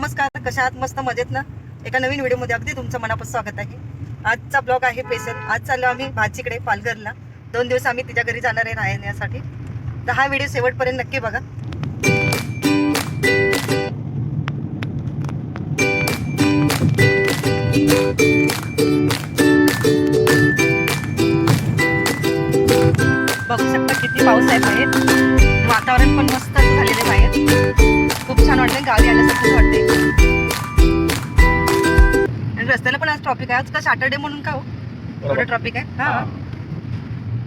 नमस्कार कशा आहात? मस्त मजेत ना? एका नवीन व्हिडिओमध्ये अगदी तुमचं मनापासून स्वागत आहे. आजचा ब्लॉग आहे पेशल आज चाललो आम्ही भाजीकडे पालघरला. दोन दिवस आम्ही तिच्या घरी जाणार आहे राहण्यासाठी. तर हा व्हिडिओ शेवटपर्यंत नक्की बघा. बघू शकता किती पाऊस आहे बाहेर. वातावरण पण मस्त झालेलं आहे बाहेर. खूप छान वाटलं गावी आल्यासारखं वाटतंय. आणि रस्त्याला पण आज ट्रॉफिक आहे. आज का सॅटर्डे म्हणून का हो? एवढं ट्रॉफिक आहे? हा.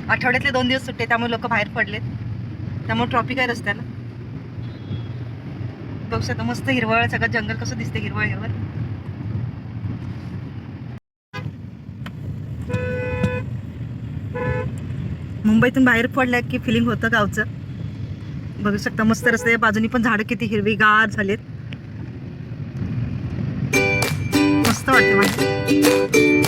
आठवड्यातले दोन दिवस सुट्टे त्यामुळे लोक बाहेर पडलेत. त्यामुळे ट्रॉफिक आहे रस्त्याला. बघू शकता मस्त हिरवळ सगळं जंगल कसं दिसते हिरवळ हिरवळ. मुंबईतून बाहेर पडल्या की फिलिंग होतं गावचं. बघू शकता मस्त रस्ते बाजूनी पण झाडं किती हिरवीगार झालेत. मस्त वाटते मला.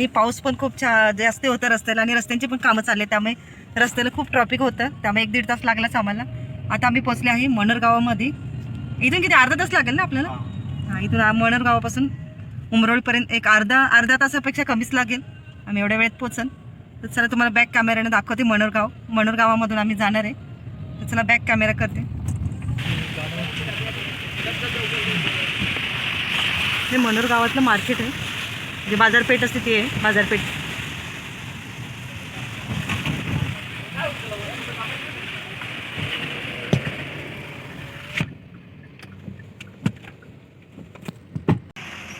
आणि पाऊस पण खूप छा जास्त होता रस्त्याला आणि रस्त्यांची पण कामं चालले त्यामुळे रस्त्याला खूप ट्रॉफिक होतं. त्यामुळे एक दीड तास लागलाच आम्हाला. आता आम्ही पोचले आहे मनर गावामध्ये इथून किती? अर्धा तास लागेल ना आपल्याला? हां. इथून मनर गावापासून उमरोळपर्यंत एक अर्धा अर्धा तासापेक्षा कमीच लागेल. आम्ही एवढ्या वेळेत पोचन तर चला तुम्हाला बॅक कॅमेऱ्याने दाखवते मनोरगाव. मनोर गावामधून आम्ही जाणार आहे. तर चला बॅक कॅमेरा करते. हे मनोर गावातलं मार्केट आहे. जे बाजारपेठ असते ती आहे बाजारपेठ.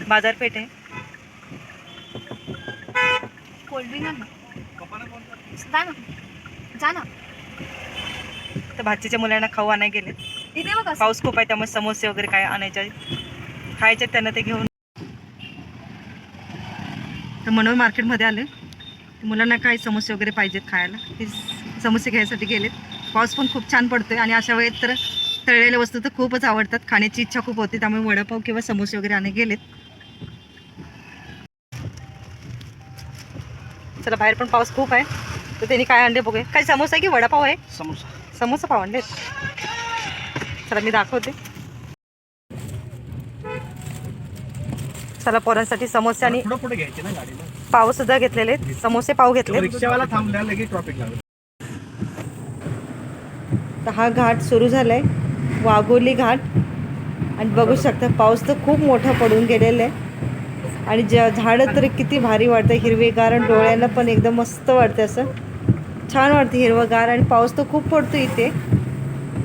बाजारपेठ आहे. तर भाचीच्या मुलांना खाऊ आणायला गेले. पाऊस खूप आहे त्यामुळे समोसे वगैरे काय आणायचे? खायचे त्यांना ते घेऊन. तर मनोर मार्केटमध्ये आले. मुलांना काय समोसे वगैरे पाहिजेत खायला. ते समोसे घ्यायसाठी गेलेत. पाऊस पण खूप छान पडतोय आणि अशा वेळेत तर तळलेल्या वस्तू तर खूपच आवडतात. खाण्याची इच्छा खूप होती त्यामुळे वडापाव किंवा समोसे वगैरे आणायला गेलेत. चला बाहेर पण पाऊस खूप आहे. तर त्यांनी काय आणले बघूया. काय समोसा आहे की वडापाव आहे? समोसा. समोसा पाव आणलेत. चला मी दाखवते. चला पोरांसाठी समोसे आणि पाव सुद्धा घेतलेले. समोसे पाव घेतले हा घाट सुरू झालाय. वाघोली घाट. आणि बघू शकता पाऊस तर खूप मोठा पडून गेलेला आहे. आणि ज्या झाडं तर किती भारी वाटतं हिरवेगार आणि डोळ्यांना पण एकदम मस्त वाटतं असं. छान वाटतं हिरवंगार. आणि पाऊस तर खूप पडतो इथे.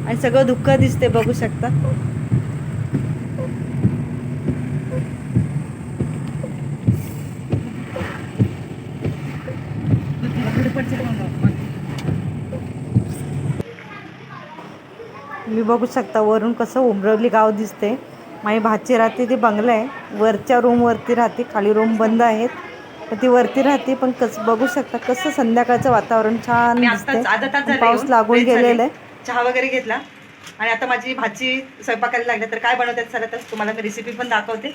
आणि सगळं धुक्क दिसते बघू शकता. मी बघू शकता वरून कसं उमरवली गाव दिसते माझी भाची राहते ती बंगला आहे. वरच्या रूमवरती राहते खाली रूम बंद आहेत. तर ती वरती राहते पण कस बघू शकता कसं संध्याकाळचं वातावरण छान दिसते पाऊस लागून गेलेला आहे. चहा वगैरे घेतला. आणि आता माझी भाजी स्वयंपाकाला लागली तर काय बनवतात चला तर तुम्हाला मी रेसिपी पण दाखवते.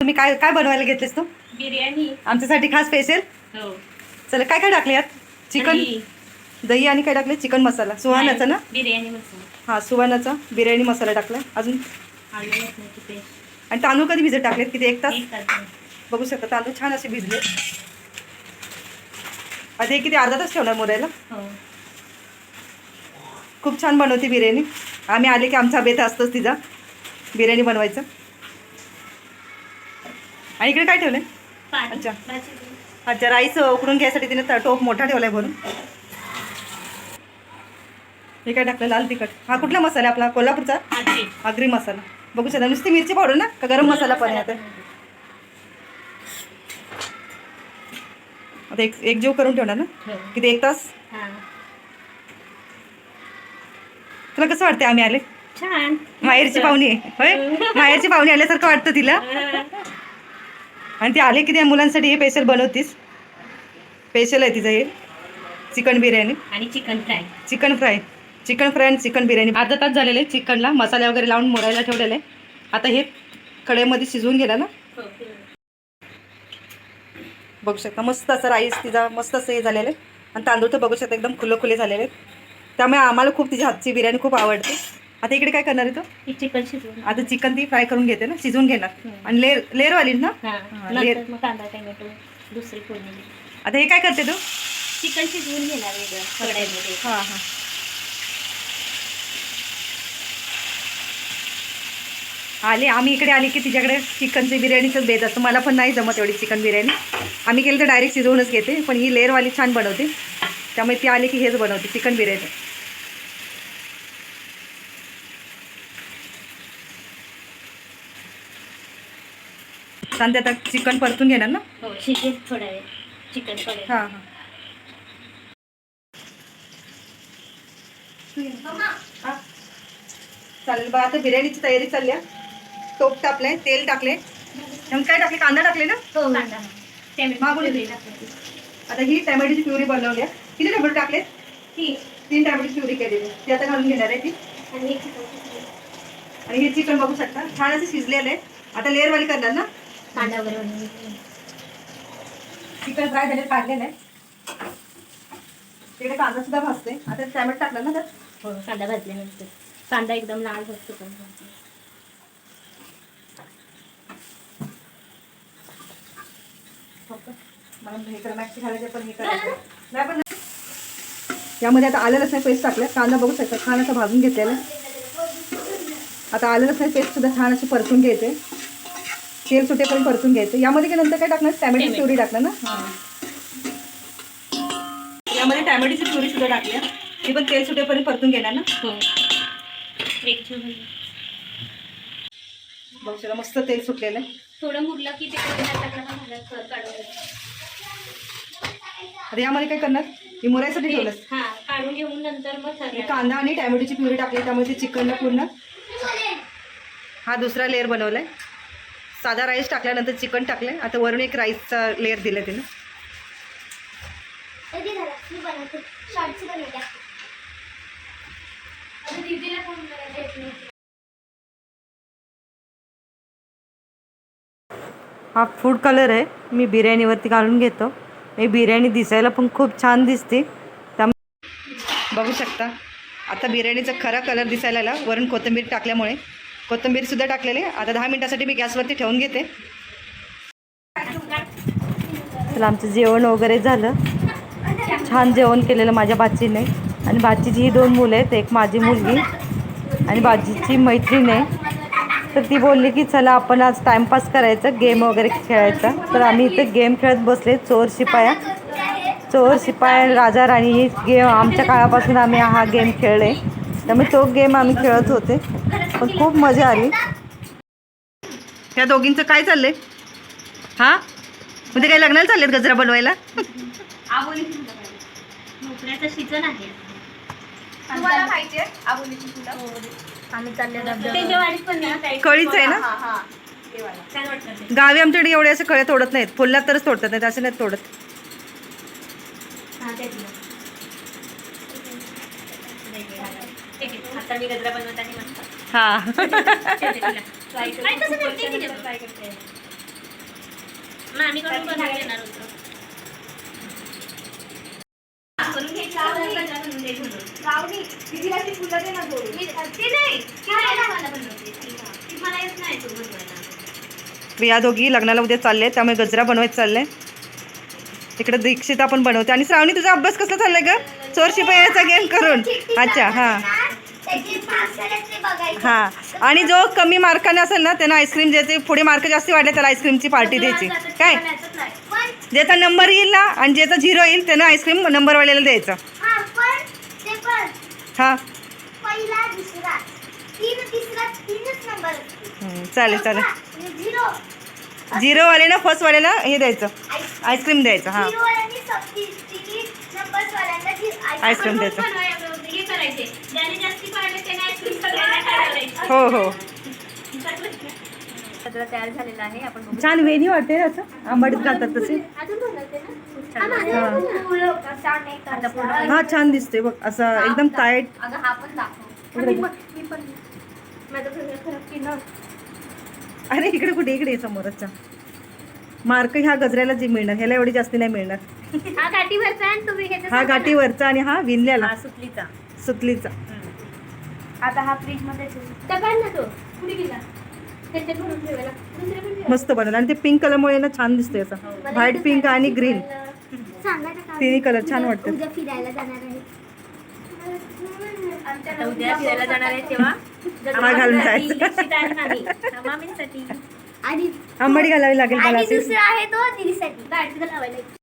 तुम्ही काय काय बनवायला घेतलेस तू? बिर्याणी. आमच्यासाठी खास स्पेशल हो. चला काय काय टाकले यात? चिकन? दही. आणि काय टाकले चिकन मसाला. सुहानाचा ना? बिर्याणी मसाला. हा सुहानाचा. बिर्याणी मसाला टाकला अजून? आणि तांदूळ कधी भिजत टाकलेत? किती एक तास? बघू शकता तांदूळ छान असे भिजले. आता हे किती अर्धा तास ठेवणार मोरायला हो. खूप छान बनवते बिर्याणी. आम्ही आले की आमचा बेत असतोच तिचा. बिर्याणी बनवायचं. आणि इकडे काय ठेवलंय? अच्छा. अच्छा राईस उकडून घ्यायसाठी तिने टोप मोठा ठेवलाय भरून हे काय टाकलं? लाल तिखट. हा कुठला मसाला आहे आपला? कोल्हापूरचा? आगरी. मसाला. बघू शकता नुसती मिरची पावडर ना का गरम मसाला पण आहे आता. आता एक एक जीव करून ठेवणार ना? हो. किती एक तास? तुला कसं वाटते आम्ही आले? छान. माहेरची पाहुणी आहे. होय? माहेरची पाहुणी आल्यासारखं वाटतं तिला. आणि ती आले की त्या मुलांसाठी हे स्पेशल बनवतीस. स्पेशल आहे तिचं हे. चिकन बिर्याणी. आणि chicken fry. Chicken fry. Chicken fry आणि चिकन बिर्याणी. अर्धा तास झालेले आहे चिकनला मसाले वगैरे लावून मोरायला ठेवलेले. आता हे कढईमध्ये शिजवून गेला ना? बघू शकता मस्त असं राईस तिचा मस्त असं हे झालेलं आहे. आणि तांदूळ तर बघू शकता एकदम खुले खुले झालेले आहेत. त्यामुळे आम्हाला खूप तिची हातची बिर्याणी खूप आवडते. आता इकडे काय करणार आहे तो? चिकन शिजवून आता चिकन ती फ्राय करून घेते ना शिजवून घेणार. आणि लेअर लेअरवाली ना? लेर- मग कांदा टोमॅटो दुसरी फोडणी. आता हे काय करते तू? चिकन शिजवून घेणार वेगळं कढईमध्ये. हां हां. आले. आम्ही इकडे आले की तिच्याकडे चिकनची बिर्याणीचंच बेत असतं. मला पण नाही जमत एवढी चिकन बिर्याणी. आम्ही केलं तर डायरेक्ट शिजवूनच घेते पण ही लेअरवाली छान बनवते. त्यामुळे ती आली की हेच बनवते चिकन बिर्याणी. सांगते आता चिकन परतून घेणार ना? हो शिजेल थोडा वेळ. चिकन पडेल हां हां. हा. चालेल बा आता बिर्याणीची तयारी चालली आहे. टोप टाकले तेल टाकले मग काय टाकले कांदा टाकले ना? हो मागून. आता ही टॅमॅटोची प्युरी बनवली आहे. किती टॅमॅटो टाकले तीन टॅमॅटोची प्युरी केलेली ती आता घालून घेणार आहे ती. आणि हे चिकन बघू शकता. छान असं शिजलेलं आहे आता लेअरवाली करणार ना? कांदा वगैरे बनवून. चिकन फ्राय झाले काढलेलं आहे. तिकडे कांदा सुद्धा भाजते आता टॅमॅटो टाकला ना त्यात हो कांदा भाजल्यानंतर. कांदा एकदम लाल भाजतो पण भाजतो. हो का? हे घालायचे पण हे करायचं नाही पण यामध्ये आता आलं लसण पेस्ट टाकलं कांदा बघू शकता छान असं भाजून घेतलेलं. आता आलं लसण पेस्ट सुद्धा छान अशी परतून घ्यायचे. तेल सुटेपर्यंत परतून घ्यायचं. यामध्ये काय नंतर काय टाकणार? टॅमॅटोची टॅमॅटो. प्युरी टाकलं ना? यामध्ये टॅमॅटोची प्युरी सुद्धा टाकली ती पण तेल सुटेपर्यंत परतून घेणार ना? हो. एक. बघू मस्त तेल सुटलेलं थोडं मुरलं की ते कोळीला टाकलं का भाज्या कर काढून आता यामध्ये काय करणार? ही मुरायसाठी ठेवलं हा काढून घेऊन नंतर मग हे. कांदा आणि टॅमॅटोची प्युरी टाकली त्यामुळे ते चिकनला पूर्ण. हा दुसरा लेअर बनवलाय. साधा राईस टाकल्यानंतर चिकन टाकले आता वरून एक राईसचा लेअर दिला तिने हा फूड कलर आहे. मी बिर्याणीवरती घालून घेतो. ही बिर्याणी दिसायला पण खूप छान दिसते. त्यामुळे बघू शकता. आता बिर्याणीचा खरा कलर दिसायला आला. वरून कोथिंबीर टाकल्यामुळे. कोथिंबीर सुद्धा टाकलेली. आहे. आता दहा मिनटासाठी मी गॅसवरती ठेवून घेते. चला आमचं जेवण वगैरे झालं. छान जेवण केलेलं माझ्या बाचीने. आणि बाचीची ही दोन मुलं आहेत. एक माझी मुलगी आणि बाजीची मैत्रीण आहे. तर ती बोलली की चला आपण आज टाइमपास करायचं गेम वगैरे खेळायचा. तर आम्ही इथे गेम खेळत बसले चोर शिपाया. चोर शिपाया राजा राणी ही गेम आमच्या काळापासून आम्ही हा गेम खेळले. त्यामुळे तो गेम आम्ही खेळत होते. पण खूप मजा आली. त्या दोघींचं काय चाललंय? हा? म्हणजे काही लग्नाला चाललेत गजरा बनवायला सीझन आहे. आम्ही चालले कळीच आहे ना? हा हा. गावी आमच्याकडे एवढे असे कळे तोडत नाहीत. फुलला तरच तोडतात नाही असे नाहीत तोडत. हा, तेच ना. ठीक आहे. आता मी गजरा बनवत आहे मस्त हा Try करते. मग आम्ही करून बनवून देणार होतो. करून घ्यायची का गजरा बनवून द्यायची म्हणून? ती फुलं दे ना जोडून मी- ती नाही. ती नाही? ना मला बनवते ती ती मला येत नाही तो बनवायला. या दोघी लग्नाला उद्या चालले त्यामुळे गजरा बनवायचं चाललंय इकडे दीक्षिता पण बनवते. आणि श्रावणी तुझा अभ्यास कसला चाललाय ग? चोर शिपायाचा गेम करून. अच्छा हा. हा. आणि जो कमी मार्काने असेल ना त्यांना आईस्क्रीम ज्याचे पुढे मार्क जास्त वाढले त्याला आईस्क्रीमची पार्टी द्यायची. काय? ज्याचा नंबर येईल ना आणि ज्याचा झिरो येईल त्यांना आईस्क्रीम नंबरवाल्याला द्यायचं. हा पहिला दुसरा. तीन तिसरा तीनच नंबर हम्म, चालेल चालेल. झिरो. झिरोवाल्याला फर्स्टवाल्याला हे द्यायचं. आईस्क्रीम द्यायचं हां. झिरो तिन्ही नंबर्स वाल्यांना आईस्क्रीम द्यायचं. बनवायचं, हे करायचे. ज्याने जास्ती पाडले त्याने आईस्क्रीम सगळ्यांना खायला हो हो. सगळं तयार झालेलं आहे. आपण बघू छान वेणी वाटते ना असं. आंबाडीत घालतात तसे. खूप हा, छान आता हा दिसते बघ. असं एकदम टाईट अगं हा पण दाखव. इकडे मी पण मी पण माझं सगळं खराब की ना अरे इकडे कुठे? इकडे ये समोरचा. मार्क ह्या गजऱ्याला जी मिळणार ह्याला एवढी जास्ती नाही मिळणार. हा गाठीवरचा आणि तुम्ही ह्याचा हा गाठीवरचा आणि हा विणल्याला हा सुतलीचा. सुतलीचा. आता हा फ्रीजमध्ये ठेवू. डबा ना तो. कुठे गेला? मस्त बनवलं आणि ते पिंक कलरमुळे ना छान दिसतोय असा व्हाईट पिंक आणि ग्रीन? तिन्ही color छान वाटतात. उद्या फिरायला जाणार आहे आता उद्या फिरायला जाणार आहे तेव्हा हा घालून जायचं. आंबाडी घालावी लागेल मला. दुसरा आहे तो दीदीसाठी